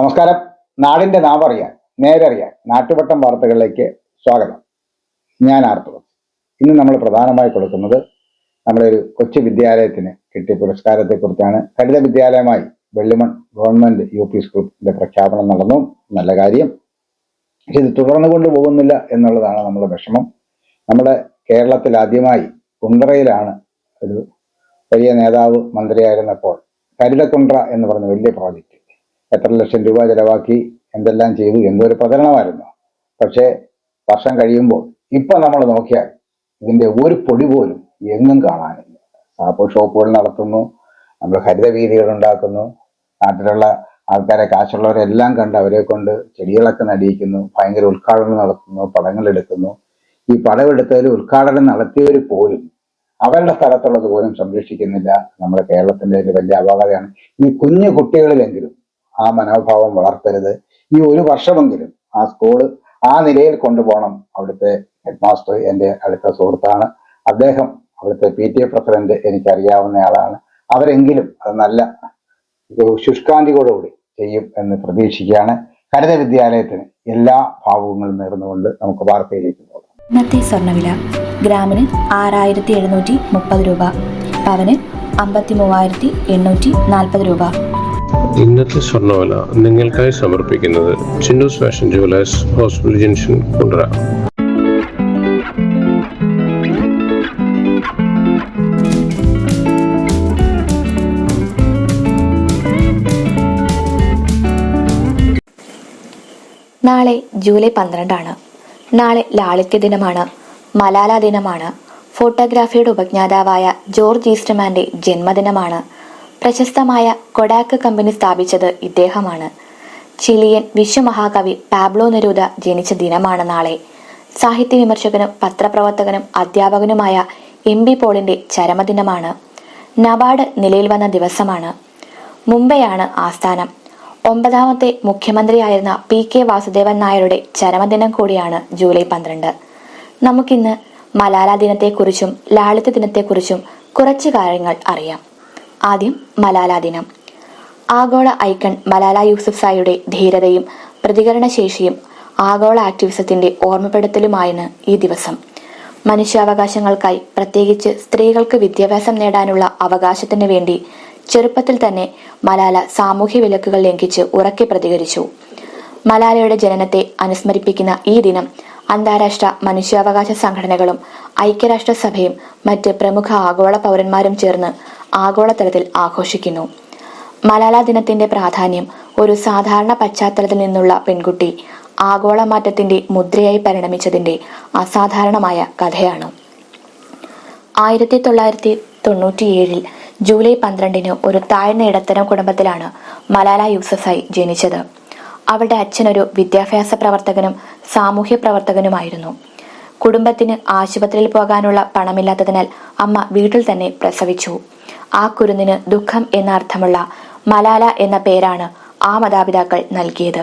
നമസ്കാരം. നാടിന്റെ നാവറിയാൻ നേരറിയാൻ നാട്ടുവട്ടം വാർത്തകളിലേക്ക് സ്വാഗതം. ഞാൻ ആർത്തവം. ഇന്ന് നമ്മൾ പ്രധാനമായി കൊടുക്കുന്നത് നമ്മുടെ ഒരു കൊച്ചു വിദ്യാലയത്തിന് കിട്ടിയ പുരസ്കാരത്തെ കുറിച്ചാണ് ഹരിത വിദ്യാലയമായി വെള്ളിമൺ ഗവൺമെന്റ് യു പി സ്കൂളിന്റെ പ്രഖ്യാപനം നടന്നു. നല്ല കാര്യം. ഇത് തുടർന്നു കൊണ്ടുപോകുന്നില്ല എന്നുള്ളതാണ് നമ്മുടെ വിഷമം. നമ്മുടെ കേരളത്തിൽ ആദ്യമായി കുണ്ടറയിലാണ് ഒരു വലിയ നേതാവ് മന്ത്രിയായിരുന്നപ്പോൾ. ഹരിതകുണ്ട്ര എന്ന് പറഞ്ഞ വലിയ പ്രോജക്റ്റ്. എത്ര ലക്ഷം രൂപ ചെലവാക്കി എന്തെല്ലാം ചെയ്തു എന്തൊരു പ്രചരണമായിരുന്നു പക്ഷേ വർഷം കഴിയുമ്പോൾ ഇപ്പൊ നമ്മൾ നോക്കിയാൽ ഇതിന്റെ ഒരു പൊടി പോലും എങ്ങും കാണാനില്ല. സാപ്പ് ഷോപ്പുകൾ നടത്തുന്നു നമ്മൾ ഹരിത വീതികൾ ഉണ്ടാക്കുന്നു നാട്ടിലുള്ള ആൾക്കാരെ കാശുള്ളവരെല്ലാം കണ്ട് അവരെ കൊണ്ട് ചെടികളൊക്കെ നടിയിക്കുന്നു ഭയങ്കര ഉദ്ഘാടനം നടത്തുന്നു പടങ്ങൾ എടുക്കുന്നു. ഈ പടമെടുത്തതിൽ ഉദ്ഘാടനം നടത്തിയവർ പോലും അവരുടെ സ്ഥലത്തുള്ളത് പോലും സംരക്ഷിക്കുന്നില്ല. നമ്മുടെ കേരളത്തിന്റെ ഒരു വലിയ അപാകതയാണ് ഈ കുഞ്ഞു കുട്ടികളിലെങ്കിലും ആ മനോഭാവം വളർത്തരുത്. ഈ ഒരു വർഷമെങ്കിലും ആ സ്കൂൾ ആ നിലയിൽ കൊണ്ടുപോകണം. അവിടുത്തെ ഹെഡ് മാസ്റ്റർ എന്റെ അടുത്ത സുഹൃത്താണ്. അദ്ദേഹം അവിടുത്തെ പി ടി എ പ്രസിഡന്റ് എനിക്കറിയാവുന്നയാളാണ് അവരെങ്കിലും അത് നല്ല ശുഷ്കാന്തിയോടുകൂടി ചെയ്യും എന്ന് പ്രതീക്ഷിക്കുകയാണ്. ഹരിത വിദ്യാലയത്തിന് എല്ലാ ഭാവങ്ങളും നേർന്നുകൊണ്ട് നമുക്ക് വാർത്തയിലേക്ക് പോകാം. ഇന്നത്തെ സ്വർണവില. ഗ്രാമിന് ആറായിരത്തി എഴുന്നൂറ്റി മുപ്പത് രൂപ. പവന് അമ്പത്തി മൂവായിരത്തി എണ്ണൂറ്റി നാൽപ്പത് രൂപ. ഇന്നത്തെ സ്വർണവില നിങ്ങൾക്കായി സമർപ്പിക്കുന്നത് Chinnus fashion jewellers hospital junction Kundara. നാളെ ജൂലൈ പന്ത്രണ്ടാണ്. നാളെ ലാളിത്യ ദിനമാണ്. മലാല ദിനമാണ്. ഫോട്ടോഗ്രാഫിയുടെ ഉപജ്ഞാതാവായ ജോർജ് ഈസ്റ്റ്മാന്റെ ജന്മദിനമാണ്. പ്രശസ്തമായ കൊഡാക്ക് കമ്പനി സ്ഥാപിച്ചത് ഇദ്ദേഹമാണ്. ചിലിയൻ വിശ്വമഹാകവി പാബ്ലോ നെരൂദ ജനിച്ച ദിനമാണ് നാളെ. സാഹിത്യ വിമർശകനും പത്രപ്രവർത്തകനും അധ്യാപകനുമായ എം ബി പോളിന്റെ ചരമദിനമാണ്. നബാർഡ് നിലയിൽ വന്ന ദിവസമാണ്. മുംബൈയാണ് ആസ്ഥാനം. ഒമ്പതാമത്തെ മുഖ്യമന്ത്രിയായിരുന്ന പി കെ വാസുദേവൻ നായരുടെ ചരമദിനം കൂടിയാണ് ജൂലൈ പന്ത്രണ്ട്. നമുക്കിന്ന് മലാല ദിനത്തെക്കുറിച്ചും ലാളിത്യ ദിനത്തെക്കുറിച്ചും കുറച്ച് കാര്യങ്ങൾ അറിയാം. ആദ്യം മലാല ദിനം. ആഗോള ഐക്കൺ മലാല യൂസുഫ്സായിയുടെ ധീരതയും പ്രതികരണശേഷിയും ആഗോള ആക്ടിവിസത്തിന്റെ ഓർമ്മപ്പെടുത്തലുമായിരുന്നു ഈ ദിവസം. മനുഷ്യാവകാശങ്ങൾക്കായി പ്രത്യേകിച്ച് സ്ത്രീകൾക്ക് വിദ്യാഭ്യാസം നേടാനുള്ള അവകാശത്തിന് വേണ്ടി ചെറുപ്പത്തിൽ തന്നെ മലാല സാമൂഹ്യ വിലക്കുകൾ ലംഘിച്ച് ഉറക്കെ പ്രതികരിച്ചു. മലാലയുടെ ജനനത്തെ അനുസ്മരിപ്പിക്കുന്ന ഈ ദിനം അന്താരാഷ്ട്ര മനുഷ്യാവകാശ സംഘടനകളും ഐക്യരാഷ്ട്രസഭയും മറ്റ് പ്രമുഖ ആഗോള പൗരന്മാരും ചേർന്ന് ആഗോളതലത്തിൽ ആഘോഷിക്കുന്നു. മലാല ദിനത്തിന്റെ പ്രാധാന്യം ഒരു സാധാരണ പശ്ചാത്തലത്തിൽ നിന്നുള്ള പെൺകുട്ടി ആഗോള മാറ്റത്തിന്റെ മുദ്രയായി പരിണമിച്ചതിന്റെ അസാധാരണമായ കഥയാണ്. ആയിരത്തി തൊള്ളായിരത്തി തൊണ്ണൂറ്റിയേഴിൽ ജൂലൈ പന്ത്രണ്ടിന് ഒരു താഴ്ന്ന ഇടത്തരം കുടുംബത്തിലാണ് മലാല യൂസഫായി ജനിച്ചത്. അവളുടെ അച്ഛനൊരു വിദ്യാഭ്യാസ പ്രവർത്തകനും സാമൂഹ്യ പ്രവർത്തകനുമായിരുന്നു. കുടുംബത്തിന് ആശുപത്രിയിൽ പോകാനുള്ള പണമില്ലാത്തതിനാൽ അമ്മ വീട്ടിൽ തന്നെ പ്രസവിച്ചു. ആ കുരുന്നിന് ദുഃഖം എന്ന അർത്ഥമുള്ള മലാല എന്ന പേരാണ് ആ മാതാപിതാക്കൾ നൽകിയത്.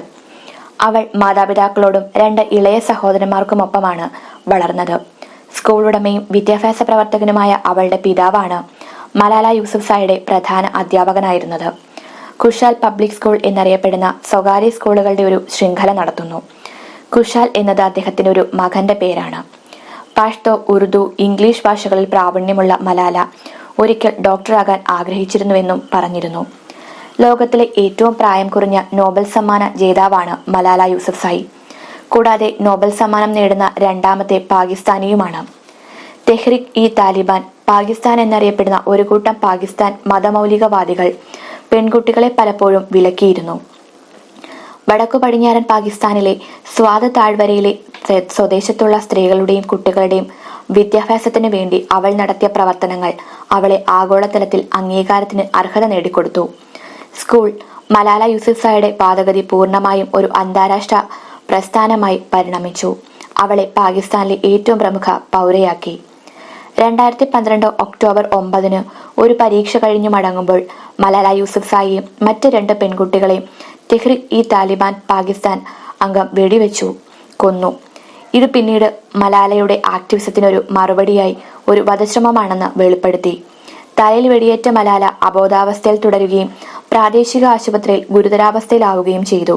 അവൾ മാതാപിതാക്കളോടും രണ്ട് ഇളയ സഹോദരന്മാർക്കുമൊപ്പമാണ് വളർന്നത്. സ്കൂൾ ഉടമയും വിദ്യാഭ്യാസ പ്രവർത്തകനുമായ അവളുടെ പിതാവാണ് മലാല യൂസുഫ് സായുടെ പ്രധാന അധ്യാപകനായിരുന്നത്. കുഷാൽ പബ്ലിക് സ്കൂൾ എന്നറിയപ്പെടുന്ന സ്വകാര്യ സ്കൂളുകളുടെ ഒരു ശൃംഖല നടത്തുന്നു. കുഷാൽ എന്നത് അദ്ദേഹത്തിന്റെ ഒരു മകന്റെ പേരാണ്. പാഷ്തോ ഉറുദു ഇംഗ്ലീഷ് ഭാഷകളിൽ പ്രാവീണ്യമുള്ള മലാല ഒരിക്കൽ ഡോക്ടറാകാൻ ആഗ്രഹിച്ചിരുന്നുവെന്നും പറഞ്ഞിരുന്നു. ലോകത്തിലെ ഏറ്റവും പ്രായം കുറഞ്ഞ നോബൽ സമ്മാന ജേതാവാണ് മലാല യൂസഫ്സായി കൂടാതെ നോബൽ സമ്മാനം നേടുന്ന രണ്ടാമത്തെ പാകിസ്ഥാനിയുമാണ്. തെഹ്രിക് ഇ താലിബാൻ പാകിസ്ഥാൻ എന്നറിയപ്പെടുന്ന ഒരു കൂട്ടം പാകിസ്ഥാൻ മതമൗലികവാദികൾ പെൺകുട്ടികളെ പലപ്പോഴും വിലക്കിയിരുന്നു. വടക്കു പടിഞ്ഞാറൻ പാകിസ്ഥാനിലെ സ്വാത താഴ്വരയിലെ സ്വദേശത്തുള്ള സ്ത്രീകളുടെയും കുട്ടികളുടെയും വിദ്യാഭ്യാസത്തിനു വേണ്ടി അവൾ നടത്തിയ പ്രവർത്തനങ്ങൾ അവളെ ആഗോളതലത്തിൽ അംഗീകാരത്തിന് അർഹത നേടിക്കൊടുത്തു. സ്കൂൾ മലാല യൂസുഫായുടെ പാതഗതി പൂർണമായും ഒരു അന്താരാഷ്ട്ര പ്രസ്ഥാനമായി പരിണമിച്ചു. അവളെ പാകിസ്ഥാനിലെ ഏറ്റവും പ്രമുഖ പൗരയാക്കി. രണ്ടായിരത്തി പന്ത്രണ്ട് ഒക്ടോബർ ഒമ്പതിന് ഒരു പരീക്ഷ കഴിഞ്ഞു മടങ്ങുമ്പോൾ മലാല യൂസുഫ് സായിയും മറ്റ് രണ്ട് പെൺകുട്ടികളെയും തെഹ്രിക് ഇ താലിബാൻ പാകിസ്ഥാൻ അംഗം വെടിവെച്ചു കൊന്നു. ഇത് പിന്നീട് മലാലയുടെ ആക്ടിവിസത്തിനൊരു മറുപടിയായി ഒരു വധശ്രമമാണെന്ന് വെളിപ്പെടുത്തി. തലയിൽ വെടിയേറ്റ മലാല അബോധാവസ്ഥയിൽ തുടരുകയും പ്രാദേശിക ആശുപത്രിയിൽ ഗുരുതരാവസ്ഥയിലാവുകയും ചെയ്തു.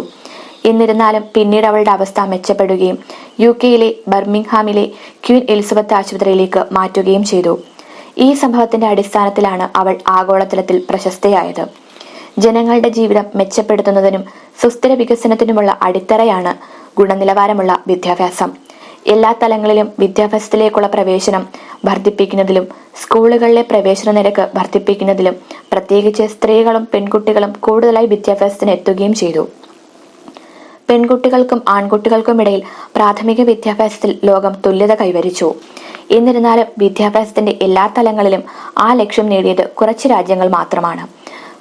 എന്നിരുന്നാലും പിന്നീട് അവളുടെ അവസ്ഥ മെച്ചപ്പെടുകയും യു കെയിലെ ബർമിംഗ്ഹാമിലെ ക്വീൻ എലിസബത്ത് ആശുപത്രിയിലേക്ക് മാറ്റുകയും ചെയ്തു. ഈ സംഭവത്തിന്റെ അടിസ്ഥാനത്തിലാണ് അവൾ ആഗോളതലത്തിൽ പ്രശസ്തയായത്. ജനങ്ങളുടെ ജീവിതം മെച്ചപ്പെടുത്തുന്നതിനും സുസ്ഥിര വികസനത്തിനുമുള്ള അടിത്തറയാണ് ഗുണനിലവാരമുള്ള വിദ്യാഭ്യാസം. എല്ലാ തലങ്ങളിലും വിദ്യാഭ്യാസത്തിലേക്കുള്ള പ്രവേശനം വർദ്ധിപ്പിക്കുന്നതിലും സ്കൂളുകളിലെ പ്രവേശന നിരക്ക് വർദ്ധിപ്പിക്കുന്നതിലും പ്രത്യേകിച്ച് സ്ത്രീകളും പെൺകുട്ടികളും കൂടുതലായി വിദ്യാഭ്യാസത്തിന് എത്തുകയും ചെയ്തു. പെൺകുട്ടികൾക്കും ആൺകുട്ടികൾക്കും ഇടയിൽ പ്രാഥമിക വിദ്യാഭ്യാസത്തിൽ ലോകം തുല്യത കൈവരിച്ചു. എന്നിരുന്നാലും വിദ്യാഭ്യാസത്തിന്റെ എല്ലാ തലങ്ങളിലും ആ ലക്ഷ്യം നേടിയത് കുറച്ച് രാജ്യങ്ങൾ മാത്രമാണ്.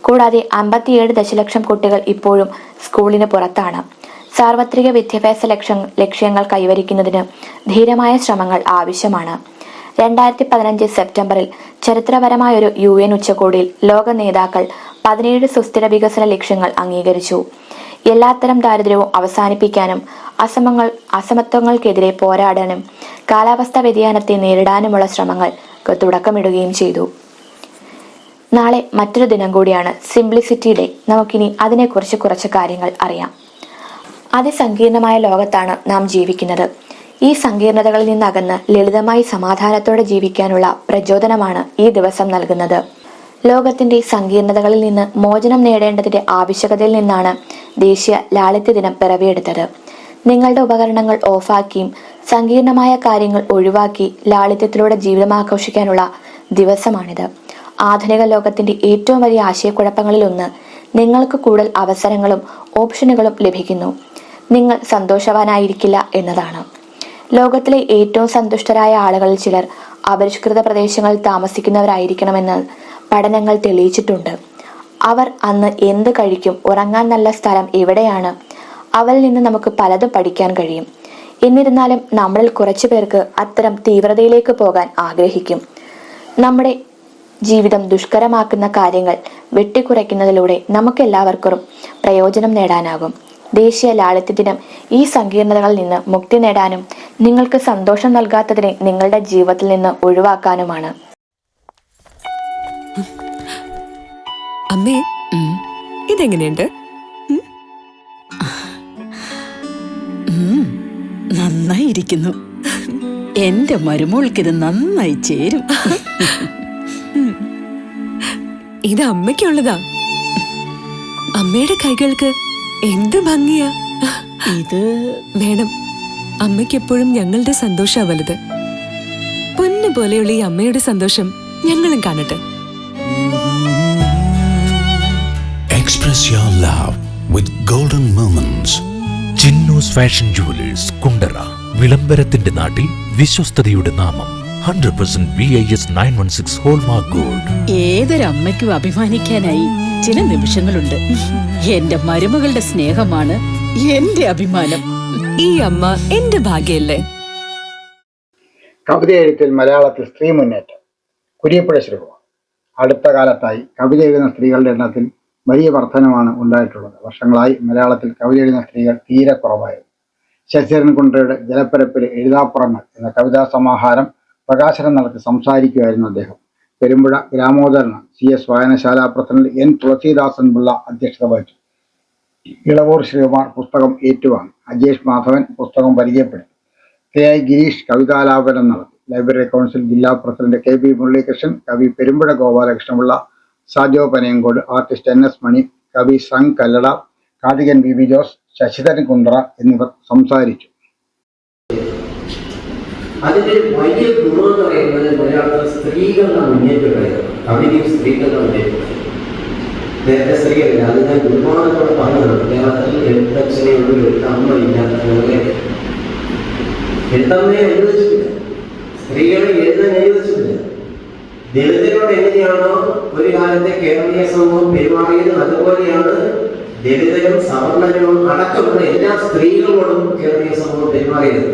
കൂടാതെ അമ്പത്തിയേഴ് ദശലക്ഷം കുട്ടികൾ ഇപ്പോഴും സ്കൂളിന് പുറത്താണ്. സാർവത്രിക വിദ്യാഭ്യാസ ലക്ഷ്യ ലക്ഷ്യങ്ങൾ കൈവരിക്കുന്നതിന് ധീരമായ ശ്രമങ്ങൾ ആവശ്യമാണ്. രണ്ടായിരത്തി പതിനഞ്ച് സെപ്റ്റംബറിൽ ചരിത്രപരമായൊരു യു എൻ ഉച്ചകോടിയിൽ ലോക നേതാക്കൾ പതിനേഴ് സുസ്ഥിര വികസന ലക്ഷ്യങ്ങൾ അംഗീകരിച്ചു. എല്ലാത്തരം ദാരിദ്ര്യവും അവസാനിപ്പിക്കാനും അസമങ്ങൾ അസമത്വങ്ങൾക്കെതിരെ പോരാടാനും കാലാവസ്ഥാ വ്യതിയാനത്തെ നേരിടാനുമുള്ള ശ്രമങ്ങൾക്ക് തുടക്കമിടുകയും ചെയ്തു. നാളെ മറ്റൊരു ദിനം കൂടിയാണ് സിംപ്ലിസിറ്റി ഡേ നമുക്കിനി അതിനെക്കുറിച്ച് കുറച്ച് കാര്യങ്ങൾ അറിയാം. അതിസങ്കീർണമായ ലോകത്താണ് നാം ജീവിക്കുന്നത്. ഈ സങ്കീർണതകളിൽ നിന്നകന്ന് ലളിതമായി സമാധാനത്തോടെ ജീവിക്കാനുള്ള പ്രചോദനമാണ് ഈ ദിവസം നൽകുന്നത്. ലോകത്തിന്റെ സങ്കീർണതകളിൽ നിന്ന് മോചനം നേടേണ്ടതിന്റെ ആവശ്യകതയിൽ നിന്നാണ് ദേശീയ ലാളിത്യ ദിനം പിറവിയെടുത്തത്. നിങ്ങളുടെ ഉപകരണങ്ങൾ ഓഫാക്കിയും സങ്കീർണമായ കാര്യങ്ങൾ ഒഴിവാക്കി ലാളിത്യത്തിലൂടെ ജീവിതം ആഘോഷിക്കാനുള്ള ദിവസമാണിത്. ആധുനിക ലോകത്തിന്റെ ഏറ്റവും വലിയ ആശയക്കുഴപ്പങ്ങളിൽ ഒന്ന് നിങ്ങൾക്ക് കൂടുതൽ അവസരങ്ങളും ഓപ്ഷനുകളും ലഭിക്കുന്നു. നിങ്ങൾ സന്തോഷവാനായിരിക്കില്ല എന്നതാണ്. ലോകത്തിലെ ഏറ്റവും സന്തുഷ്ടരായ ആളുകളിൽ ചിലർ അപരിഷ്കൃത പ്രദേശങ്ങളിൽ താമസിക്കുന്നവരായിരിക്കണമെന്ന് പഠനങ്ങൾ തെളിയിച്ചിട്ടുണ്ട്. അവർ അന്ന് എന്ത് കഴിക്കും ഉറങ്ങാൻ നല്ല സ്ഥലം എവിടെയാണ് അവരിൽ നിന്ന് നമുക്ക് പലതും പഠിക്കാൻ കഴിയും. എന്നിരുന്നാലും നമ്മളിൽ കുറച്ചു പേർക്ക് അത്തരം തീവ്രതയിലേക്ക് പോകാൻ ആഗ്രഹിക്കും. നമ്മുടെ ജീവിതം ദുഷ്കരമാക്കുന്ന കാര്യങ്ങൾ വെട്ടിക്കുറയ്ക്കുന്നതിലൂടെ നമുക്കെല്ലാവർക്കും പ്രയോജനം നേടാനാകും. ദേശീയ ലാളിത്യ ദിനം ഈ സങ്കീർണതകളിൽ നിന്ന് മുക്തി നേടാനും നിങ്ങൾക്ക് സന്തോഷം നൽകാത്തതിനെ നിങ്ങളുടെ ജീവിതത്തിൽ നിന്ന് ഒഴിവാക്കാനുമാണ്. അമ്മേ ഇതെങ്ങനെയുണ്ട്? നന്നായിരിക്കുന്നു. എന്റെ മരുമോൾക്ക് ഇത് നന്നായി ചേരും. ഇത് അമ്മയ്ക്കുള്ളതാ. അമ്മയുടെ കൈകൾക്ക് എന്ത് ഭംഗിയാ. ഇത് വേണം അമ്മയ്ക്കെപ്പോഴും ഞങ്ങളുടെ സന്തോഷാ വലുത് പൊന്നു പോലെയുള്ള ഈ അമ്മയുടെ സന്തോഷം ഞങ്ങളും കാണട്ടെ. Express your love with golden moments. Chinnus fashion jewellers Kundara വിളംബരത്തിന്റെ നാട്ടിൽ വിശ്വസ്തയുടെ നാമം. Hundred percent B I S nine one six hallmark gold ഏതൊരമ്മയ്ക്കും അഭിമാനിക്കാനായി ചില നിമിഷങ്ങളുണ്ട്. എന്റെ മരുമകളുടെ സ്നേഹമാണ് എന്റെ അഭിമാനം. ഈ അമ്മ എന്റെ ഭാഗ്യല്ലേ? കവിത എഴുത്തിൽ മലയാളത്തിൽ സ്ത്രീ മുന്നേറ്റം. കുരിയപ്പുഴ ശ്രീകുമാർ അടുത്ത കാലത്തായി കവിത എഴുതുന്ന സ്ത്രീകളുടെ എണ്ണത്തിൽ വലിയ വർധനമാണ് ഉണ്ടായിട്ടുള്ളത്. വർഷങ്ങളായി മലയാളത്തിൽ കവിത എഴുതുന്ന സ്ത്രീകൾ തീരെ കുറവായിരുന്നു. ശശിധരൻ കുണ്ടയുടെ ജലപ്പരപ്പിൽ എഴുതാപ്പുറങ്ങൾ എന്ന കവിതാ സമാഹാരം പ്രകാശനം നടത്തി സംസാരിക്കുകയായിരുന്നു അദ്ദേഹം. പെരുമ്പുഴ ഗ്രാമോദരണ സി എസ് വായനശാല പ്രസിഡന്റ് എൻ തുളസീദാസൻ പിള്ള അധ്യക്ഷത വഹിച്ചു. ഇളവൂർ ശ്രീകുമാർ പുസ്തകം ഏറ്റുവാങ്ങി. അജേഷ് മാധവൻ പുസ്തകം പരിചയപ്പെടുത്തി. കെ ഐ ഗിരീഷ് കവിതാലാപനം നടത്തി. ലൈബ്രറി കൗൺസിൽ ജില്ലാ പ്രസിഡന്റ് കെ പി മുരളീകൃഷ്ണൻ കവി Perumpuzha Gopalakrishnapillai Sajo Panayancode artist N S Mani കവി സംഗ് കല്ലട കാർത്തികൻ ബി ബി ജോസ് ശശിധരൻ കുണ്ട്ര എന്നിവർ സംസാരിച്ചു. അതിന്റെ വലിയ ഗുണം എന്ന് പറയുന്നത് മലയാളത്തിൽ സ്ത്രീകളുടെ മുന്നേറ്റമായിരുന്നു. കവിതയും സ്ത്രീകളുടെ മുന്നേറ്റം നേരത്തെ സ്ത്രീകളില്ല അത് ഞാൻ ബഹുമാനത്തോടെ പറഞ്ഞതാണ് മലയാളത്തിൽ എഴുത്തച്ഛനെ ഉള്ളൂ എഴുത്തമ്മ ഇല്ലാത്തതുപോലെ എഴുത്തമ്മയെ അനുവദിച്ചിട്ടില്ല. സ്ത്രീകളെ എഴുതാൻ അനുവദിച്ചിട്ടില്ല. ദളിതരോട് എങ്ങനെയാണോ ഒരു കാലത്തെ കേരളീയ സമൂഹം പെരുമാറിയത് അതുപോലെയാണ് ദളിതരും സവർണരും അടക്കമുള്ള എല്ലാ സ്ത്രീകളോടും കേരളീയ സമൂഹം പെരുമാറിയത്.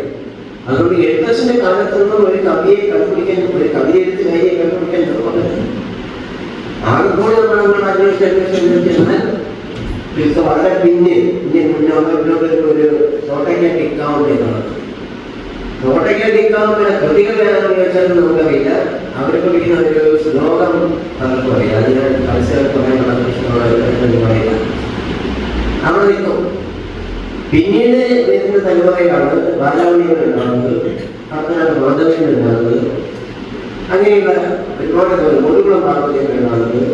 അതുകൊണ്ട് എഴുത്തച്ഛന്റെ കാലത്ത് നിന്നും ഒരു കവിയെ കണ്ടുപിടിക്കാൻ ഒരു കവിയെഴുത്ത് കൈയെ കണ്ടുപിടിക്കാൻ നിർബന്ധമില്ല വളരെ പിന്നെ ഇന്ത്യൻ മുന്നോക്കം ഒരു തോട്ടയ്ക്ക് ടിക്കാവുന്നതാണ് കൃതികൾ ഏതാണെന്ന് വെച്ചാൽ നമുക്കറിയില്ല. അവർക്ക് പഠിക്കുന്ന ഒരു ശ്ലോകം അവർക്ക് അറിയാം അതിനാൽ മത്സരം പറയാനുള്ള പ്രശ്നങ്ങളോ അവിടെ നിൽക്കും. ഉണ്ടാകുന്നത് കർത്തനാട് മാധവൻ ഉണ്ടാകുന്നത് അങ്ങനെയുള്ള ഒരുപാട് മുഴുവൻ പാർവതിയൊക്കെ ഉണ്ടാകുന്നത്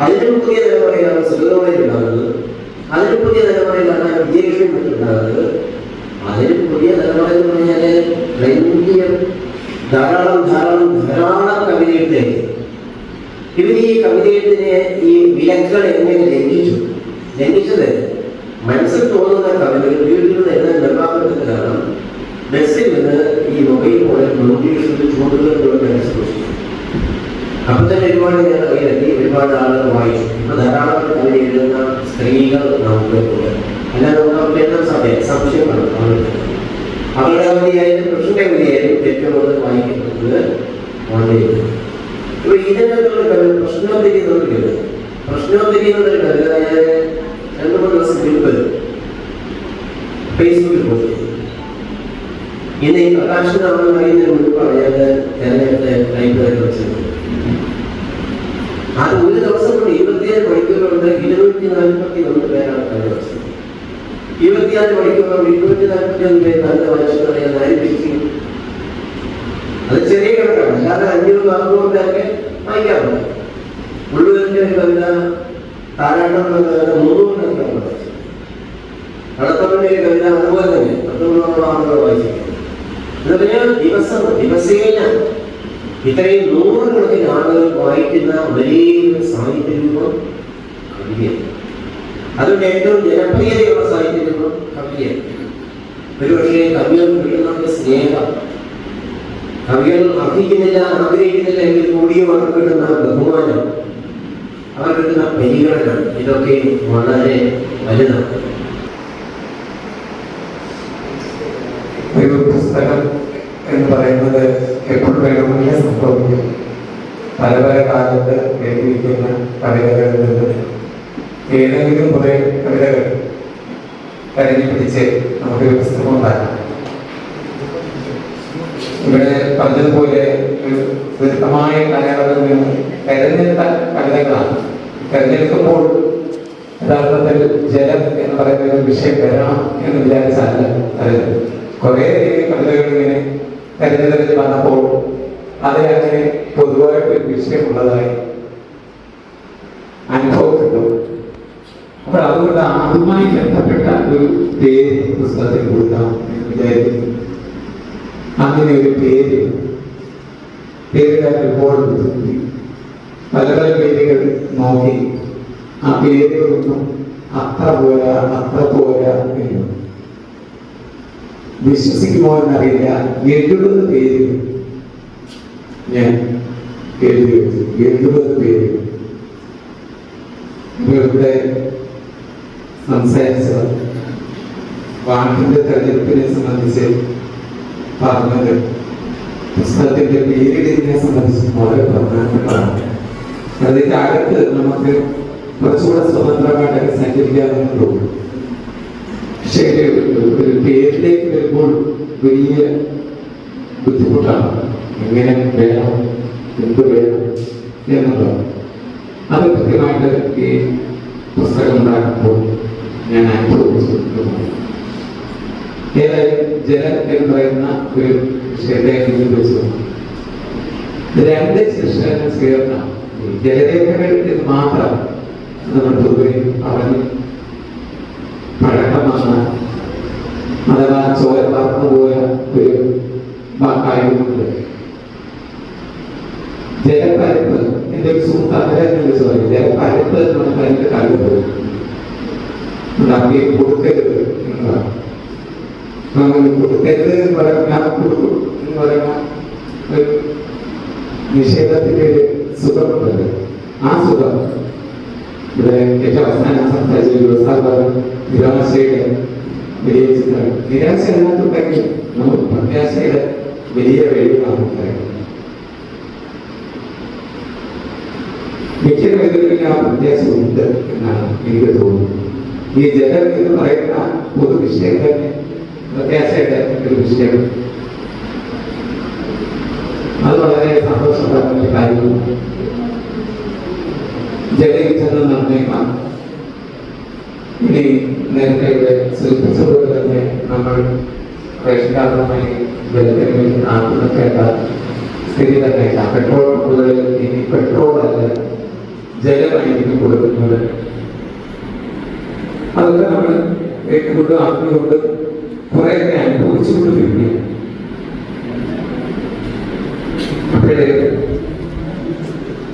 അതിനും പുതിയ തലമുറയാണ് സുഗതമായി ഉണ്ടാകുന്നത് അതിനും പുതിയ തലമുറയിലാണ് വിജയലക്ഷ്മി ഉണ്ടാകുന്നത് അതിന് പുതിയ തലമുറ എന്ന് പറഞ്ഞാൽ വലിയ ധാരാളം ധാരാളം ധാരാളം കവിതയെഴുത്തേക്ക് ഇവർ ഈ കവിതയത്തിനെ ഈ വിലക്കുകൾ എങ്ങനെ ലംഘിച്ചു? ലംഘിച്ചത് മനസ്സിൽ തോന്നുന്ന കവിതകൾ വീട്ടിൽ നിന്ന് നിർമ്മാണത്തിന് കാരണം ബസ്സിൽ നിന്ന് ഈ മൊബൈൽ ഫോണിൽ നോട്ടീസുകൾ ചൂണ്ടുകൾ കൊണ്ട് മനസ്സിലാക്കി അപ്പൊ തന്നെ ഒരുപാട് ഞാൻ കവിതെത്തി ഒരുപാട് ആളുകൾ വായിച്ചു. ഇപ്പൊ ധാരാളം കവിത എഴുതുന്ന സ്ത്രീകൾ നമുക്ക് ഉണ്ട്. അല്ലാതെ നമുക്ക് എഴുതാൻ സമയം സംശയമാണ് അവർക്ക് അവരുടെ കവിതയായാലും കൃഷ്ണന്റെ കവിതയായാലും ഏറ്റവും കൂടുതൽ വായിക്കുന്നത് ഓൺലൈനിൽ. ഇപ്പൊ ഇതിനകത്തുള്ള കവിത പ്രശ്നോത്തരി എന്നൊരു കവിത. പ്രശ്നോത്തരി എന്നൊരു കവിത ഞാൻ രണ്ടു മൂന്ന് ദിവസം മുൻപ് ഫേസ്ബുക്കിൽ പോസ്റ്റ് ചെയ്തു ഇന്ന് ഈ പ്രകാശനം നമ്മൾ അറിയുന്നതിന് മുൻപാണ് ഞാൻ തെരഞ്ഞെടുത്ത ലൈബ്രറി വെച്ചത് അത് ഒരു ദിവസം കൊണ്ട് ഇരുപത്തിയേഴ് മണിക്കൂർ കൊണ്ട് ഇരുന്നൂറ്റി നാൽപ്പത്തി ഒന്ന് പേരാണ് കണ്ടു വെച്ചത് ഇരുപത്തിയാറ് മണിക്കൂർ കൊണ്ട് ഇരുന്നൂറ്റി നാൽപ്പത്തി ഒന്ന് പേര് നല്ല വായിച്ചത് ഞാൻ ആരംഭിക്കും അത് ചെറിയ കണക്കാണ് അല്ലാതെ അഞ്ഞൂറ് നാനൂറ് പേരൊക്കെ വായിക്കാറുണ്ട് മുഴുവന്റെ ഒരു കവിത മുന്നൂറ് കണക്കാണ് വായിച്ചത് നടത്തവന്റെ കവിത അതുപോലെ തന്നെ പത്തൊമ്പതോളം ആളുകൾ വായിച്ചിട്ടുണ്ട്. എന്ന് ദിവസം ദിവസേന ഇത്രയും നൂറുകണക്കിന് ആളുകൾ വായിക്കുന്ന വലിയൊരു സാഹിത്യ രൂപം കവിതയാണ്. അതുകൊണ്ട് ഏറ്റവും ജനപ്രിയതയുള്ള സാഹിത്യ രൂപം കവിതയാണ് ഒരുപക്ഷെ കവികൾ കിട്ടുന്നവരുടെ സ്നേഹം. കവികൾ അർഹിക്കുന്നില്ല ആഗ്രഹിക്കുന്നില്ല എങ്കിൽ കൂടിയും അവർക്ക് കിട്ടുന്ന ബഹുമാനം. അവർക്ക് കിട്ടുന്ന പരിഗണന ഇതൊക്കെ വളരെ വലുതാണ്. ഒരു പുസ്തകം എന്ന് പറയുന്നത് എപ്പോഴും വേണമെങ്കിൽ സംഭവിക്കും. പല പല കാലത്ത് എഴുതിയിരിക്കുന്ന കവിതകളിൽ നിന്ന് ഏതെങ്കിലും കുറെ കവിതകൾ കരഞ്ഞു പിടിച്ച് നമുക്കൊരു പുസ്തകം ഉണ്ടാക്കാം ഇവിടെ പറഞ്ഞതുപോലെ ഒരു ദീർഘമായ കാലയളവിൽ നിന്ന് തെരഞ്ഞെടുത്ത കവിതകളാണ് തെരഞ്ഞെടുക്കുമ്പോൾ യഥാർത്ഥത്തിൽ ജലം എന്ന് പറയുന്ന ഒരു വിഷയം വരണം എന്ന് അതായത് കുറേ കഥകൾ ഇങ്ങനെ തെരഞ്ഞെടുത്ത് വന്നപ്പോൾ അതിനങ്ങനെ പൊതുവായിട്ട് ഒരു വിഷയമുള്ളതായി അനുഭവപ്പെട്ടു. അപ്പോൾ അതുകൊണ്ട് അതുമായി ബന്ധപ്പെട്ട ഒരു പേര് പുസ്തകത്തിൽ കൊടുക്കാം വിചാരിക്കുന്നു. അങ്ങനെ ഒരു പേര് പേരിടാൻ ഒരുപാട് പല പല പേരുകൾ നോക്കി. ആ പേരുകളൊന്നും അത്ര പോരാ അത്ര പോരാ എന്ന്. വിശ്വസിക്കുമോ എന്നറിയില്ല എഴുപത് പേര് ഞാൻ എഴുതി വെച്ചു. എഴുപത് പേര്. ഇവിടെ സംസാരിച്ച വാക്കിന്റെ തെരഞ്ഞെടുപ്പിനെ സംബന്ധിച്ച് പറഞ്ഞത് പുസ്തകത്തിന്റെ പേരിടിനെ സംബന്ധിച്ച് വളരെ പ്രധാനപ്പെട്ടതാണ്. അതിന്റെ അകത്ത് നമുക്ക് കുറച്ചുകൂടെ സ്വതന്ത്രമായിട്ടൊക്കെ സഞ്ചരിക്കാമെന്ന് തോന്നും പക്ഷേ ഒരു പേരിലേക്ക് വരുമ്പോൾ വലിയ ബുദ്ധിമുട്ടാണ്. എങ്ങനെ വേണം എന്ത് വേണം എന്നുള്ളത്. അത് കൃത്യമായിട്ട് ഈ പുസ്തകം ഉണ്ടാക്കുമ്പോൾ ഞാൻ അനുഭവിച്ചു ഏതായാലും ജലം എന്ന് പറയുന്ന ഒരു വിഷയത്തെ വെച്ചു രണ്ട് ശിക്ഷകൾ ചേർന്ന ജലരേഖകളിൽ മാത്രം നമ്മൾ പൊതുവെ പറഞ്ഞ് പഴക്കം വന്ന അഥവാ ചോര പറന്നു പോയ ഒരു വാക്കായതുകൊണ്ട്. ജലപ്പരപ്പ് എന്റെ ഒരു സുഹൃത്ത് അദ്ദേഹം വിളിച്ചു പറഞ്ഞു ജലപ്പരപ്പ് നമുക്ക് അതിന്റെ കഴിവ് പോകും ഉണ്ടാക്കി കൊടുക്കരുത് എന്നതാണ്. അങ്ങനെ കൊടുക്കരുത് എന്ന് പറഞ്ഞാൽ കൊടുക്കും എന്ന് പറയുന്ന ഒരു നിഷേധത്തിന്റെ ഒരു സുഖമുണ്ട് ആ സുഖം ഇവിടെ ഏറ്റവും അവസാനം സംസാരിച്ച ഒരു സാധാരണ നിരാശയുടെ വലിയ ചിത്രം നിരാശ അതിനകത്തുണ്ടെങ്കിൽ നമുക്ക് പ്രത്യാശയുടെ വലിയ വെളിവാണ് ഉണ്ടായത് മിക്ക കവിതകളിലും ആ പ്രത്യാശ ഉണ്ട് എന്നാണ് എനിക്ക് തോന്നുന്നത് ഈ ജലം എന്ന് പറയുന്ന പൊതു വിഷയം തന്നെ പ്രത്യാശയുടെ ഒരു വിഷയം അത് വളരെ സന്തോഷപ്പെടുന്ന ഒരു കാര്യമാണ് ജലയുദ്ധം നടന്നേക്കാം ഇനി നേരത്തെ ഇവിടെ സൂചിപ്പിച്ചതുപോലെ തന്നെ നമ്മൾ കാർഡുമായി ജലത്തിൽ ആത്മഹത്യ സ്ഥിതി തന്നെ. പെട്രോൾ പമ്പുകളിൽ ഇനി പെട്രോൾ അല്ല ജലമായിരിക്കും കൊടുക്കുന്നത്. അതൊക്കെ നമ്മൾ കേട്ടുകൊണ്ട് അറിഞ്ഞുകൊണ്ട് കുറേയൊക്കെ അപ്പോഴേ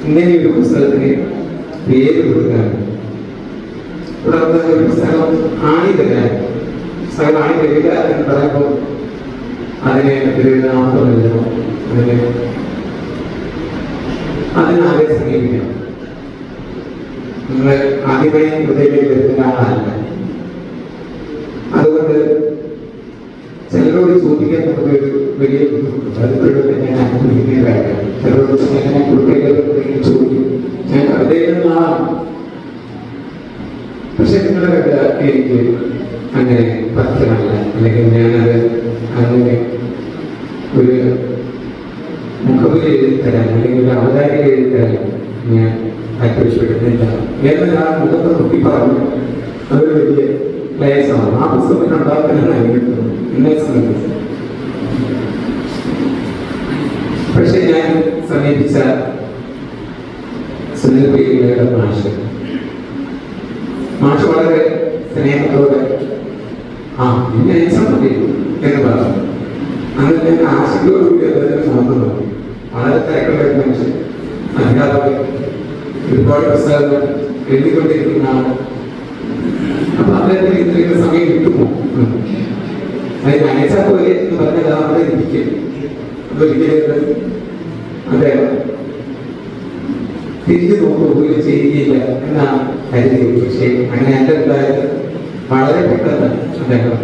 ഇങ്ങനെ ഒരു പുസ്തകത്തിന് പേര് കൊടുക്കുകയാണ് തുടർന്ന് ഒരു പുസ്തകം ആണി തരാൻ. പുസ്തകം എന്ന് പറയുമ്പോൾ അതിനെ ഒരു അതിനെ അതിനാരെ സമീപിക്കണം നിങ്ങൾ ആദ്യമായി ഹൃദയത്തിൽ വരുന്ന ആളല്ല. അതുകൊണ്ട് ചിലരോട് ചോദിക്കാൻ നമുക്കൊരു വലിയ ബുദ്ധിമുട്ടുണ്ട്. പലപ്പോഴും ഞാൻ അനുഭവിക്കുന്ന കാര്യമാണ്. ചിലരോട് എങ്ങനെ ചോദിക്കും ആളാണ് പക്ഷെ നിങ്ങളുടെ കവിത എനിക്ക് അങ്ങനെ പത്രമല്ല അല്ലെങ്കിൽ ഞാനത് അങ്ങനെ ഒരു മുഖവിൽ എഴുതി അല്ലെങ്കിൽ ഒരു അവതാരിക എഴുതി ഞാൻ ഞാൻ താല്പര്യപ്പെടുന്നില്ല ആ മുഖത്ത് നോക്കി പറഞ്ഞു അതൊരു വലിയ ക്ലേശമാണ്. ആ പുസ്തകത്തിന് ഉണ്ടാക്കാനാണ് അനുഭവിക്കുന്നത് എന്നെ സംബന്ധിച്ച്. പക്ഷെ ഞാൻ സമീപിച്ച സുനിൽ പിയുടെ മാഷ്. മാഷ് വളരെ സ്നേഹത്തോടെ ആ നിന്നെ അയച്ചാൽ മതി എന്ന് പറഞ്ഞു. അങ്ങനെ ഞാൻ ആശയോടുകൂടി അദ്ദേഹത്തിന് മുഖത്ത് നോക്കി വളരെ തിരക്കുള്ള മനുഷ്യൻ. അധ്യാപകൻ ഒരുപാട് പുസ്തകങ്ങൾ എഴുതിക്കൊണ്ടിരിക്കുന്ന ആൾ അപ്പൊ അദ്ദേഹത്തിന് ഇത്രയൊക്കെ സമയം കിട്ടുമോ? ഉം. അത് അയച്ചാൽ പോലെ എന്ന് പറഞ്ഞാൽ അവിടെ ഇരിക്കും. അതൊരിക്കലും അദ്ദേഹം തിരിഞ്ഞു നോക്കുകയും ചെയ്യുകയില്ല എന്നാണ് കരുതിയത് പക്ഷേ അങ്ങനെ എന്റെ അഭിപ്രായത്തിൽ വളരെ പെട്ടെന്ന് അദ്ദേഹം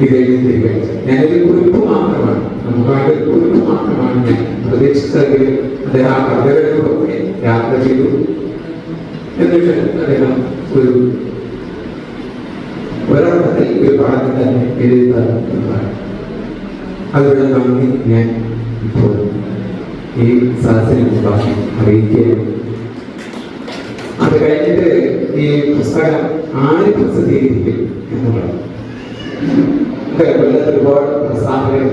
ഇത് എഴുതി തിരികെ ഞാനൊരു കുറിപ്പ് മാത്രമാണ് നമുക്കായിട്ട് കുറിപ്പ് മാത്രമാണ് ഞാൻ പ്രതീക്ഷിച്ചതെങ്കിൽ അദ്ദേഹം ആ കവിതകളിലൂടെ യാത്ര ചെയ്തു എന്നിട്ട് അദ്ദേഹം ഒരു ഒരർത്ഥത്തിൽ ഒരു പാഠത്തിൽ തന്നെ എഴുതി തന്നതാണ് അതിനുള്ള നന്ദി ഞാൻ ഇപ്പോൾ ഈ സദസ്സിനെ മുമ്പാകെ അറിയിക്കുകയും അത് കഴിഞ്ഞിട്ട് ഈ പുസ്തകം ആര് പ്രസിദ്ധീകരിക്കും എന്നുള്ളത് കൊല്ലത്ത് ഒരുപാട് പ്രസാധകർ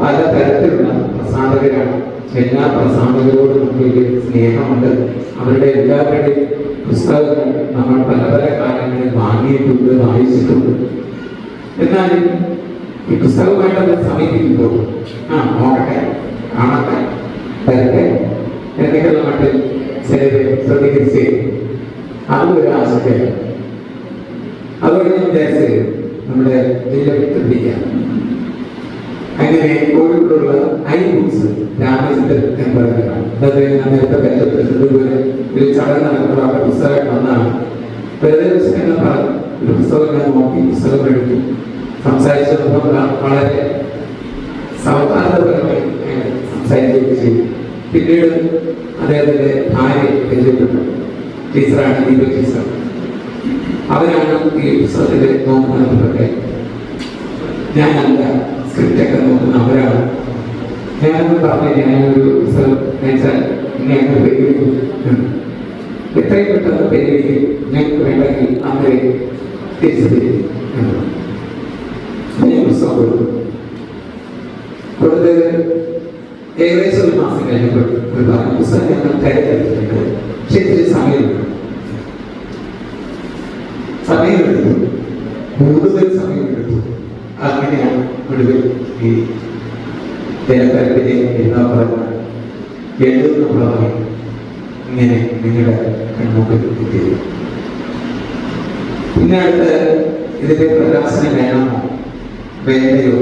പല തരത്തിലുള്ള പ്രസാധകരാണ്. എല്ലാ പ്രസാധകരോടും നമുക്ക് വലിയ സ്നേഹമുണ്ട്. അവരുടെ എല്ലാവരുടെയും പുസ്തകങ്ങൾ നമ്മൾ പല പല കാലങ്ങളിൽ വാങ്ങിയിട്ടുണ്ട് വായിച്ചിട്ടുണ്ട്. എന്നാലും ഈ പുസ്തകമായിട്ട് സമീപിക്കുമ്പോൾ ആ നോക്കട്ടെ. എന്നൊക്കെയുള്ള മട്ടിൽ ചിലര് ശ്രദ്ധിക്കുകയും അതും ഒരു ആശങ്കയാണ്. അതുകൊണ്ട് ഞാൻ വിചാരിച്ചത് നമ്മുടെ അങ്ങനെ കോഴിക്കോടുള്ള ഐ ബുക്സ് രാമചന്ദ്രൻ എന്ന് പറയുന്നതാണ് അതായത് നേരത്തെ ഒരു ചടങ്ങ് നടക്കുമ്പോൾ പുസ്തകം വന്നാണ്. വെറുതെ ഒരു പുസ്തകം ഞാൻ നോക്കി പുസ്തകം എടുത്തു വളരെ സൗഹാർദ്ദപരമായി സംസാരിക്കുകയും ചെയ്തു പിന്നീട് അദ്ദേഹത്തിന്റെ ഭാര്യ പരിചയപ്പെട്ടു. ടീച്ചറാണ് ദീപ ടീച്ചർ അവരാണ് ഈ പുസ്തകത്തിന്റെ നോക്കുന്നതൊക്കെ ഞാനല്ല സ്ക്രിപ്റ്റൊക്കെ നോക്കുന്ന അവരാണ്. ഞാനൊന്ന് പറഞ്ഞു ഞാനൊരു പുസ്തകം അയച്ചാൽ ഇങ്ങനെ പരിഗണിക്കും എന്ന്. എത്രയും പെട്ടെന്ന് പരിഗണിക്കും ഞങ്ങൾക്ക് വേണ്ടെങ്കിൽ അവരെ തിരിച്ചു തരും പുസ്തകം കൊടുത്തു. കൊടുത്ത് ഏകദേശം ഒരു മാസം കഴിഞ്ഞപ്പോൾ ഒരു പറഞ്ഞു പുസ്തകം ഞങ്ങൾ കരുതെടുത്തിട്ടുണ്ട് പക്ഷെ ഇത്തിരി സമയമുണ്ട് സമയമെടുത്തു. കൂടുതൽ സമയമെടുത്തു. അങ്ങനെയാണ് ഒടുവിൽ ഈ ജനപരത്തിലെ എല്ലാ പറഞ്ഞ എഴുതുന്നവളായി ഇങ്ങനെ നിങ്ങളുടെ കൺമുമ്പിൽ എത്തിയത് പിന്നെ അടുത്ത് ഇതിന്റെ പ്രകാശനം വേണമോ വേണ്ടയോ?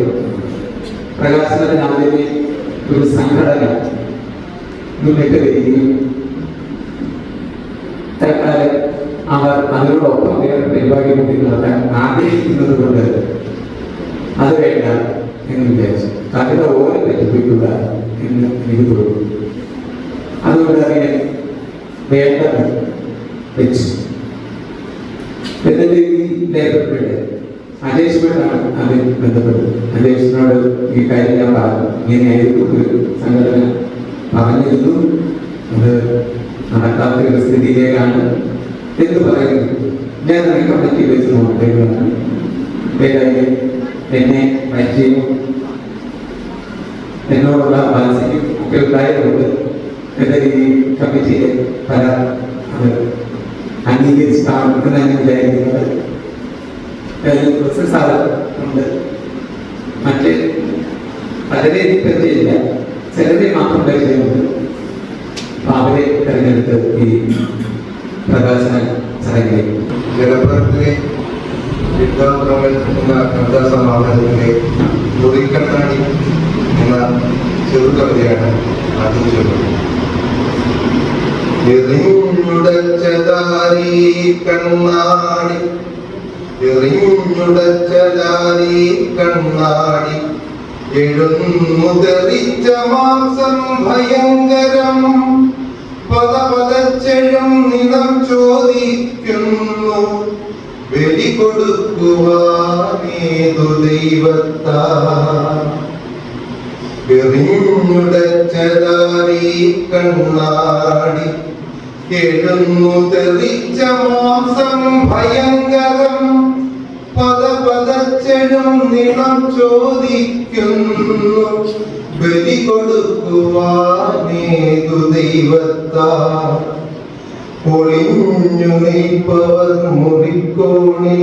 പ്രകാശനത്തിന് ആദ്യമേ ഒരു സംഘടന മുന്നിട്ട് വരികയും തൽക്കാലം അവർ അതിനോടൊപ്പം വേറെ പരിപാടി കൂടി നടത്താൻ ആഗ്രഹിക്കുന്നത് കൊണ്ട് അത് വേണ്ട എന്ന് വിചാരിച്ചു. കവിത ഓരോ പറ്റിപ്പിക്കുക എന്ന് എനിക്ക് തോന്നുന്നു. അതുകൊണ്ട് അതിനെ വേണ്ടെന്ന് വെച്ചു. എന്നിട്ട് ഈ ലേബർപ്പെട്ട് അജേഷ്മെന്റാണ് അതിൽ ബന്ധപ്പെട്ടത്. അജേഷിനോട് ഈ കാര്യം ഞാൻ പറഞ്ഞു. ഇങ്ങനെയായിരുന്നു ഒരു സംഘടന. പറഞ്ഞിരുന്നു അത് നടക്കാത്ത ഒരു സ്ഥിതിയിലേക്കാണ് എന്ന് പറയുന്നു ഞാൻ അതിനെ കമ്മിറ്റി വെച്ച് നോക്കുകയാണ് എന്ന് എന്നെ പരിചയവും എന്നോടുള്ള മാനസികം ഒക്കെ ഉണ്ടായതുകൊണ്ട് എന്ന രീതിയിൽ കമ്മിറ്റിയിലെ പല അത് അംഗീകരിച്ച് കാണുമെന്ന് ഞാൻ വിചാരിക്കുന്നത്. പ്രൊഫസർ സാറ് ഉണ്ട് മറ്റ് പലരെ പരിചയമില്ല ചിലരെ മാത്രം പരിചയമുണ്ട് അപ്പൊ അവരെ തെരഞ്ഞെടുത്ത് ഈ പ്രകാശന ചടങ്ങിൽ ജലപുരത്തിലെ വിദ്യാഭ്രമൻ എന്ന കവിതാ സമാഹാരത്തിലെ മുറിക്കണ്ണാടി എന്ന ചെറുകവിതയാണ് ആദ്യം ചൊല്ലുന്നത് എറിഞ്ഞുടച്ചതാരി കണ്ണാടി എറിഞ്ഞുടച്ചതാരി കണ്ണാടി എഴുന്നുതെറിച്ച മാംസം ഭയങ്കരം. പല പലച്ചെഴും നിണം ചോദിക്കുന്നു. ബലി കൊടുക്കുവാനേതു ദൈവത്താ എറിഞ്ഞുടച്ചതാരി കണ്ണാടി എഴുന്നു തെറിച്ച മാസം ഭയങ്കരം പല പലച്ചെഴും നിണം ചോദിക്കുന്നു. ബലി കൊടുക്കുവാനേതു ദൈവത്താ ഒളിഞ്ഞു നിൽപ്പവർ മുറിക്കോണി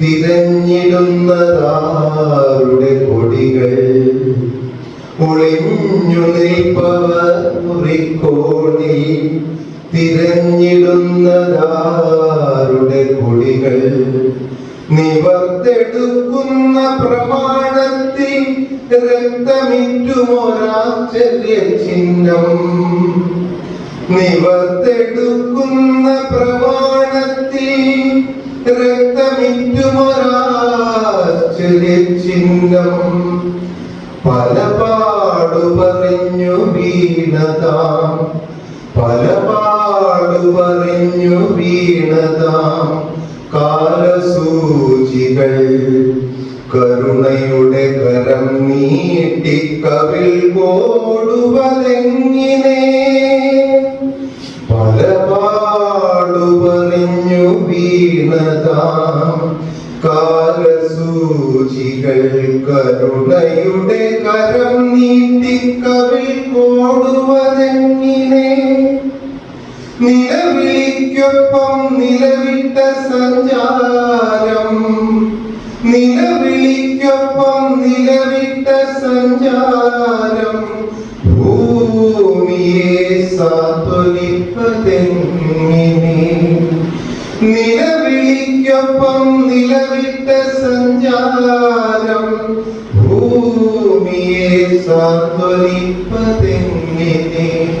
തിരഞ്ഞിടുന്നതാരുടെ കൊടികൾ ഒളിഞ്ഞു നിൽപ്പവർ മുറിക്കോണിൽ തിരഞ്ഞിടുന്നതാരുടെ കൊടികൾ? നിവർത്തെടുക്കുന്ന പ്രമാണത്തിൽ രക്തമിറ്റുമൊരാശ്ചര്യ ചിഹ്നം. നിവർത്തെടുക്കുന്ന പ്രമാണത്തിൽ രക്തമിറ്റുമൊരാശ്ചര്യ ചിഹ്നം. പല പാടു പറഞ്ഞു വീണതാം പല പറഞ്ഞു വീണതാം കാലസൂചികൾ. കരുണയുടെ കരം നീട്ടി കവിൽ ഓടുവതെങ്ങിനെ പല പാടു പറഞ്ഞു വീണതാം കാലസൂചികൾ. കരുണയുടെ കരം നീട്ടി കവിൽ കോടുവതെങ്ങിനെ നിലവിളിക്കൊപ്പം നിലവിട്ട സഞ്ചാരം. നിലവിളിക്കൊപ്പം നിലവിട്ട സഞ്ചാരം. ഭൂമിയെ സാത്വലിപ്പതെങ്ങിനെ? നിലവിളിക്കൊപ്പം നിലവിട്ട സഞ്ചാരം. ഭൂമിയെ സാത്വലിപ്പതെങ്ങിനെ?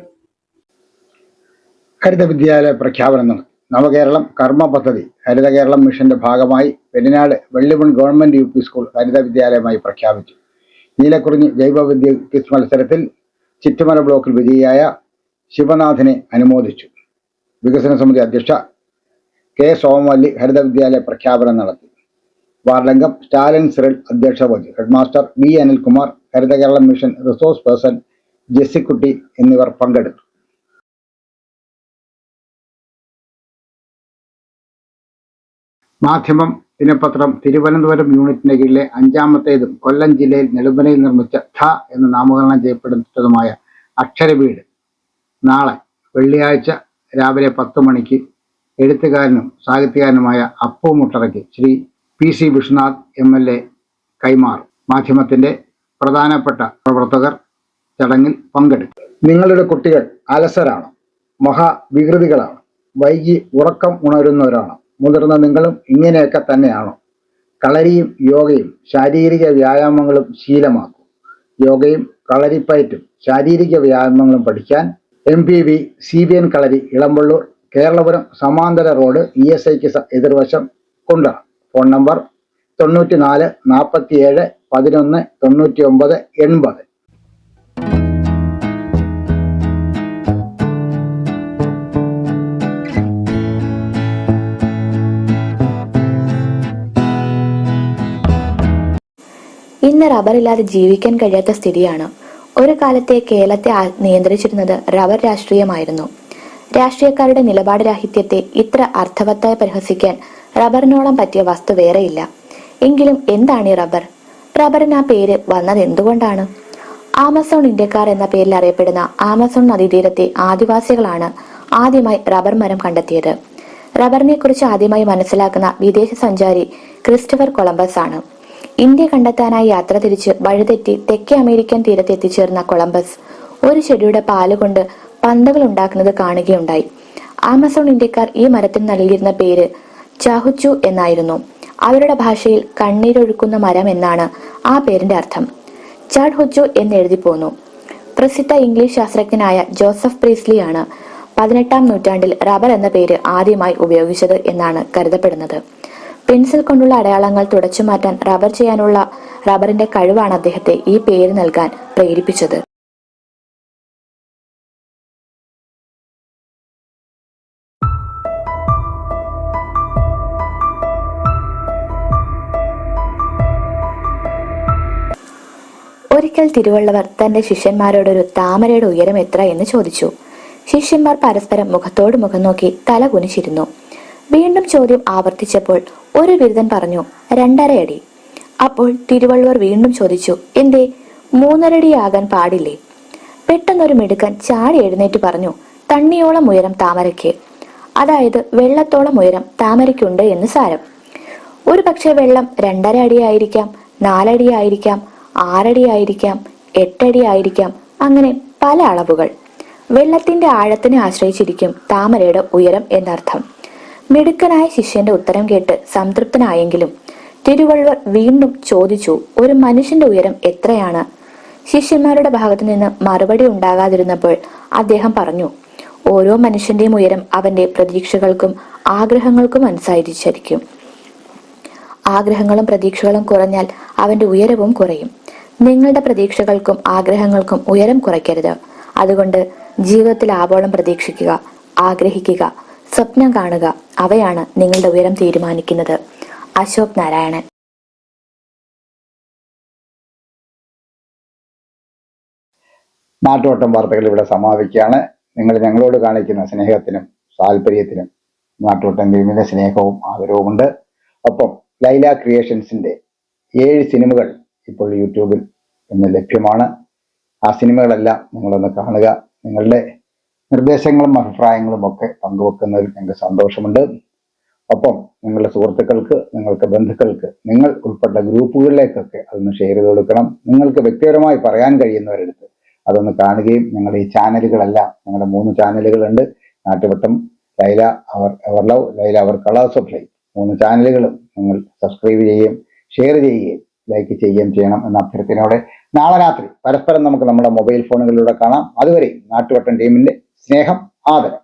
ഹരിത വിദ്യാലയ പ്രഖ്യാപനം നടത്തി. നവകേരളം കർമ്മ പദ്ധതി ഹരിത കേരളം മിഷന്റെ ഭാഗമായി Perinad Vellimon government U P school ഹരിത വിദ്യാലയമായി പ്രഖ്യാപിച്ചു. നീലക്കുറിഞ്ഞി ജൈവവിദ്യ ക്വിസ് മത്സരത്തിൽ ചിറ്റുമല ബ്ലോക്കിൽ വിജയിയായ ശിവനാഥിനെ അനുമോദിച്ചു. വികസന സമിതി അധ്യക്ഷ കെ സോമവല്ലി ഹരിത വിദ്യാലയ പ്രഖ്യാപനം നടത്തി. വാർഡംഗം സ്റ്റാലിൻ സിറിൽ അധ്യക്ഷ വഹിച്ചു. Headmaster B Anilkumar Haritha Keralam mission resource person Jessykutty എന്നിവർ പങ്കെടുത്തു. മാധ്യമം ദിനപത്രം തിരുവനന്തപുരം യൂണിറ്റിന്റെ കീഴിലെ അഞ്ചാമത്തേതും കൊല്ലം ജില്ലയിൽ നെടുമ്പനയിൽ നിർമ്മിച്ച ധ എന്ന് നാമകരണം ചെയ്യപ്പെടുന്നതുമായ അക്ഷരവീട്. നാളെ വെള്ളിയാഴ്ച രാവിലെ പത്ത് മണിക്ക് എഴുത്തുകാരനും സാഹിത്യകാരനുമായ Appu മുട്ടറയ്ക്ക് Shri P C Vishwanath M L A കൈമാറും. മാധ്യമത്തിന്റെ പ്രധാനപ്പെട്ട പ്രവർത്തകർ ചടങ്ങിൽ പങ്കെടുക്കും. നിങ്ങളുടെ കുട്ടികൾ അലസരാണ് മഹാവികൃതികളാണ് വൈകി ഉറക്കം ഉണരുന്നവരാണ്. മുതിർന്ന നിങ്ങളും ഇങ്ങനെയൊക്കെ തന്നെയാണോ? കളരിയും യോഗയും ശാരീരിക വ്യായാമങ്ങളും ശീലമാക്കും. യോഗയും കളരിപ്പയറ്റും ശാരീരിക വ്യായാമങ്ങളും പഠിക്കാൻ M P V C B N Kalari Elampalloor Keralapuram സമാന്തര റോഡ് ഇ എസ് ഐക്ക് എതിർവശം കൊണ്ട ഫോൺ നമ്പർ തൊണ്ണൂറ്റി നാല് നാൽപ്പത്തി ഏഴ് പതിനൊന്ന് തൊണ്ണൂറ്റി ഒമ്പത് എൺപത്. ഇന്ന് റബ്ബറില്ലാതെ ജീവിക്കാൻ കഴിയാത്ത സ്ഥിതിയാണ്. ഒരു കാലത്തെ കേരളത്തെ നിയന്ത്രിച്ചിരുന്നത് റബ്ബർ രാഷ്ട്രീയമായിരുന്നു. രാഷ്ട്രീയക്കാരുടെ നിലപാട് രാഹിത്യത്തെ ഇത്ര അർത്ഥവത്തായി പരിഹസിക്കാൻ റബ്ബറിനോളം പറ്റിയ വസ്തു വേറെയില്ല. എങ്കിലും എന്താണ് ഈ റബ്ബർ? റബ്ബറിന് ആ പേര് വന്നത് എന്തുകൊണ്ടാണ്? ആമസോൺ ഇന്ത്യക്കാർ എന്ന പേരിൽ അറിയപ്പെടുന്ന ആമസോൺ നദീതീരത്തെ ആദിവാസികളാണ് ആദ്യമായി റബ്ബർ മരം കണ്ടെത്തിയത്. റബ്ബറിനെ കുറിച്ച് ആദ്യമായി മനസ്സിലാക്കുന്ന വിദേശ സഞ്ചാരി ക്രിസ്റ്റഫർ കൊളംബസ് ആണ് ഇന്ത്യ കണ്ടെത്താനായി യാത്ര തിരിച്ച് വഴിതെറ്റി തെക്കേ അമേരിക്കൻ തീരത്ത് എത്തിച്ചേർന്ന കൊളംബസ്. ഒരു ചെടിയുടെ പാൽ കൊണ്ട് പന്തകൾ ഉണ്ടാക്കുന്നത് കാണുകയുണ്ടായി. ആമസോൺ ഇന്ത്യക്കാർ ഈ മരത്തിന് നൽകിയിരുന്ന പേര് ചാഹുച്ചു എന്നായിരുന്നു. അവരുടെ ഭാഷയിൽ കണ്ണീരൊഴുക്കുന്ന മരം എന്നാണ് ആ പേരിന്റെ അർത്ഥം. ചാഡ് ഹുച്ചു എന്ന് എഴുതി പോന്നു. പ്രസിദ്ധ ഇംഗ്ലീഷ് ശാസ്ത്രജ്ഞനായ ജോസഫ് പ്രീസ്ലി ആണ് പതിനെട്ടാം നൂറ്റാണ്ടിൽ റബ്ബർ എന്ന പേര് ആദ്യമായി ഉപയോഗിച്ചത് എന്നാണ് കരുതപ്പെടുന്നത്. പെൻസിൽ കൊണ്ടുള്ള അടയാളങ്ങൾ തുടച്ചു മാറ്റാൻ റബ്ബർ ചെയ്യാനുള്ള റബ്ബറിന്റെ കഴിവാണ് അദ്ദേഹത്തെ ഈ പേര് നൽകാൻ പ്രേരിപ്പിച്ചത്. ഒരിക്കൽ തിരുവള്ളവർ തന്റെ ശിഷ്യന്മാരോടൊരു താമരയുടെ ഉയരം എത്ര എന്ന് ചോദിച്ചു. ശിഷ്യന്മാർ പരസ്പരം മുഖത്തോട് മുഖം നോക്കി തല കുനിച്ചിരുന്നു. വീണ്ടും ചോദ്യം ആവർത്തിച്ചപ്പോൾ ഒരു ബിരുദൻ പറഞ്ഞു രണ്ടര അടി അപ്പോൾ തിരുവള്ളുവർ വീണ്ടും ചോദിച്ചു എന്തേ മൂന്നരടിയാകാൻ പാടില്ലേ? പെട്ടെന്നൊരു മിടുക്കൻ ചാടി എഴുന്നേറ്റ് പറഞ്ഞു തണ്ണിയോളം ഉയരം താമരയ്ക്ക്. അതായത് വെള്ളത്തോളം ഉയരം താമരയ്ക്കുണ്ട് എന്ന് സാരം. ഒരു പക്ഷേ വെള്ളം രണ്ടര അടിയായിരിക്കാം നാലടി ആയിരിക്കാം ആറടി ആയിരിക്കാം എട്ടടി ആയിരിക്കാം അങ്ങനെ പല അളവുകൾ. വെള്ളത്തിന്റെ ആഴത്തിനെ ആശ്രയിച്ചിരിക്കും താമരയുടെ ഉയരം എന്നർത്ഥം. മിടുക്കനായ ശിഷ്യന്റെ ഉത്തരം കേട്ട് സംതൃപ്തനായെങ്കിലും തിരുവള്ളുവർ വീണ്ടും ചോദിച്ചു ഒരു മനുഷ്യന്റെ ഉയരം എത്രയാണ്? ശിഷ്യന്മാരുടെ ഭാഗത്തു നിന്ന് മറുപടി ഉണ്ടാകാതിരുന്നപ്പോൾ അദ്ദേഹം പറഞ്ഞു ഓരോ മനുഷ്യന്റെയും ഉയരം അവന്റെ പ്രതീക്ഷകൾക്കും ആഗ്രഹങ്ങൾക്കും അനുസരിച്ചിരിക്കും. ആഗ്രഹങ്ങളും പ്രതീക്ഷകളും കുറഞ്ഞാൽ അവന്റെ ഉയരവും കുറയും. നിങ്ങളുടെ പ്രതീക്ഷകൾക്കും ആഗ്രഹങ്ങൾക്കും ഉയരം കുറയ്ക്കരുത്. അതുകൊണ്ട് ജീവിതത്തിൽ ആവോളം പ്രതീക്ഷിക്കുക ആഗ്രഹിക്കുക. സ്വപ്നം കാണുക. അവയാണ് നിങ്ങളുടെ ഉയരം തീരുമാനിക്കുന്നത്. അശോക് നാരായണൻ. നാട്ടുവട്ടം വാർത്തകൾ ഇവിടെ സമാപിക്കുകയാണ്. നിങ്ങൾ ഞങ്ങളോട് കാണിക്കുന്ന സ്നേഹത്തിനും താല്പര്യത്തിനും നാട്ടുവട്ടം ടീമിന്റെ സ്നേഹവും ആദരവുമുണ്ട് ഒപ്പം ലൈല ക്രിയേഷൻസിന്റെ ഏഴ് സിനിമകൾ ഇപ്പോൾ യൂട്യൂബിൽ ഇന്ന് ലഭ്യമാണ്. ആ സിനിമകളെല്ലാം നിങ്ങളൊന്ന് കാണുക. നിങ്ങളുടെ നിർദ്ദേശങ്ങളും അഭിപ്രായങ്ങളും ഒക്കെ പങ്കുവെക്കുന്നതിൽ ഞങ്ങൾക്ക് സന്തോഷമുണ്ട്. ഒപ്പം നിങ്ങളുടെ സുഹൃത്തുക്കൾക്ക് നിങ്ങൾക്ക് ബന്ധുക്കൾക്ക് നിങ്ങൾ ഉൾപ്പെട്ട ഗ്രൂപ്പുകളിലേക്കൊക്കെ അതൊന്ന് ഷെയർ ചെയ്ത് കൊടുക്കണം. നിങ്ങൾക്ക് വ്യക്തിപരമായി പറയാൻ കഴിയുന്നവരെടുത്ത് അതൊന്ന് കാണുകയും ഞങ്ങളുടെ ഈ ചാനലുകളെല്ലാം ഞങ്ങളുടെ മൂന്ന് ചാനലുകളുണ്ട്. നാട്ടുവട്ടം ലൈല അവർ അവർ ലവ് ലൈല അവർ കളേഴ്സ് ഓഫ് ലൈഫ് മൂന്ന് ചാനലുകളും നിങ്ങൾ സബ്സ്ക്രൈബ് ചെയ്യുകയും ഷെയർ ചെയ്യുകയും ലൈക്ക് ചെയ്യുകയും ചെയ്യണം എന്ന അഭ്യർത്ഥനയോടെ നാളെ രാത്രി പരസ്പരം നമുക്ക് നമ്മുടെ മൊബൈൽ ഫോണുകളിലൂടെ കാണാം. അതുവരെ നാട്ടുവട്ടം ടീമിന്റെ സ്നേഹം ആദരം.